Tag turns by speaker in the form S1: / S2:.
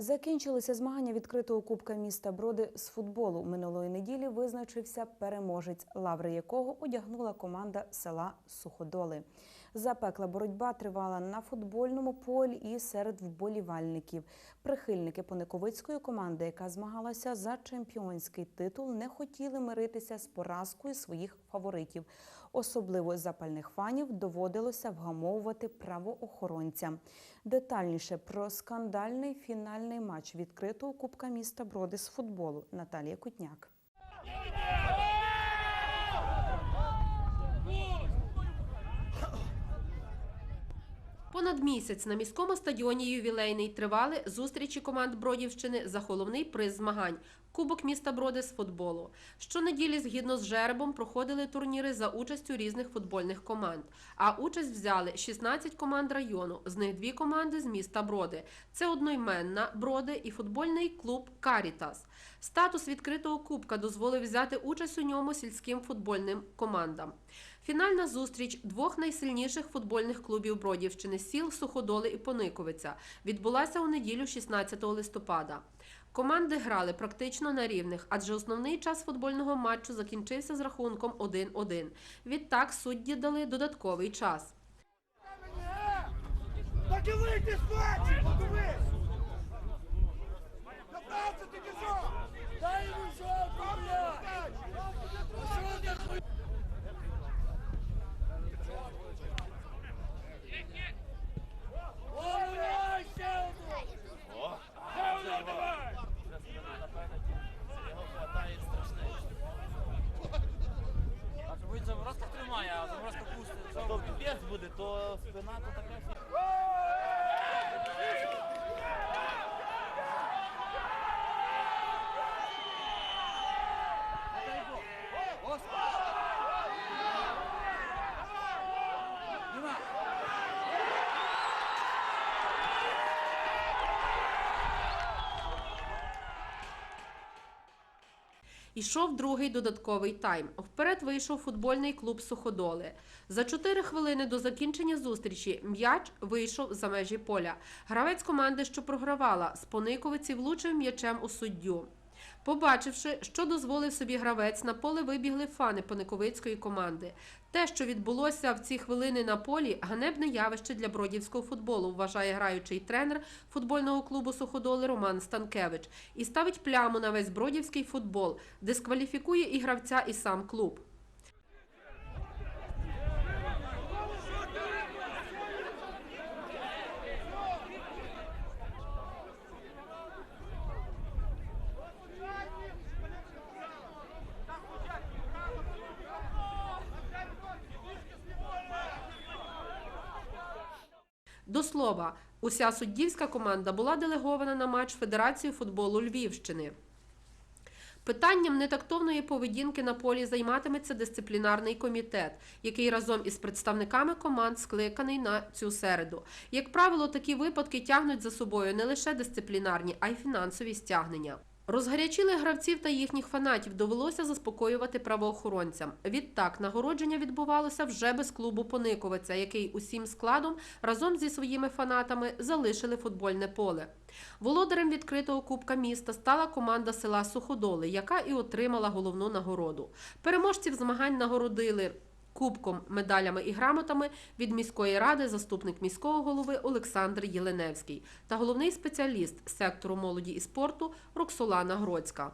S1: Закінчилися змагання відкритого кубка міста Броди з футболу. Минулої неділі визначився переможець, лаври якого одягнула команда села Суходоли. Запекла боротьба тривала на футбольному полі і серед вболівальників. Прихильники Пониковицької команди, яка змагалася за чемпіонський титул, не хотіли миритися з поразкою своїх фаворитів. Особливо запальних фанів доводилося вгамовувати правоохоронцям. Детальніше про скандальний фінальний матч відкритого Кубка міста Броди з футболу Наталія Кутняк.
S2: Понад місяць на міському стадіоні ювілейний. Тривали зустрічі команд Бродівщини за головний приз змагань Кубок міста Броди з футболу. Щонеділі, згідно з жеребом, проходили турніри за участю різних футбольних команд. А участь взяли 16 команд району, з них дві команди з міста Броди. Це одноіменна Броди і футбольний клуб Карітас. Статус відкритого кубка дозволив взяти участь у ньому сільським футбольним командам. Фінальна зустріч двох найсильніших футбольних клубів Бродівщини сіл Суходоли і Пониковиця відбулася у неділю 16 листопада. Команди грали практично на рівних, адже основний час футбольного матчу закінчився з рахунком 1-1. Відтак судді дали додатковий час.
S3: Так і вийти з матчі,
S4: то спина, то таке.
S2: Ішов другий додатковий тайм. Вперед вийшов футбольний клуб Суходоли. За 4 хвилини до закінчення зустрічі м'яч вийшов за межі поля. Гравець команди, що програвала, з Пониковиці влучив м'ячем у суддю. Побачивши, що дозволив собі гравець, на поле вибігли фани Пониковицької команди. Те, що відбулося в ці хвилини на полі, ганебне явище для бродівського футболу, вважає граючий тренер футбольного клубу Суходоли Роман Станкевич і ставить пляму на весь бродівський футбол, дискваліфікує і гравця, і сам клуб. До слова, уся суддівська команда була делегована на матч Федерації футболу Львівщини. Питанням нетактовної поведінки на полі займатиметься дисциплінарний комітет, який разом із представниками команд скликаний на цю середу. Як правило, такі випадки тягнуть за собою не лише дисциплінарні, а й фінансові стягнення. Розгарячили гравців та їхніх фанатів довелося заспокоювати правоохоронцям. Відтак нагородження відбувалося вже без клубу Пониковиця, який усім складом разом зі своїми фанатами залишили футбольне поле. Володарем відкритого кубка міста стала команда села Суходоли, яка і отримала головну нагороду. Переможців змагань нагородили. Кубком, медалями і грамотами від міської ради заступник міського голови Олександр Єленевський та головний спеціаліст сектору молоді і спорту Роксолана Гроцька.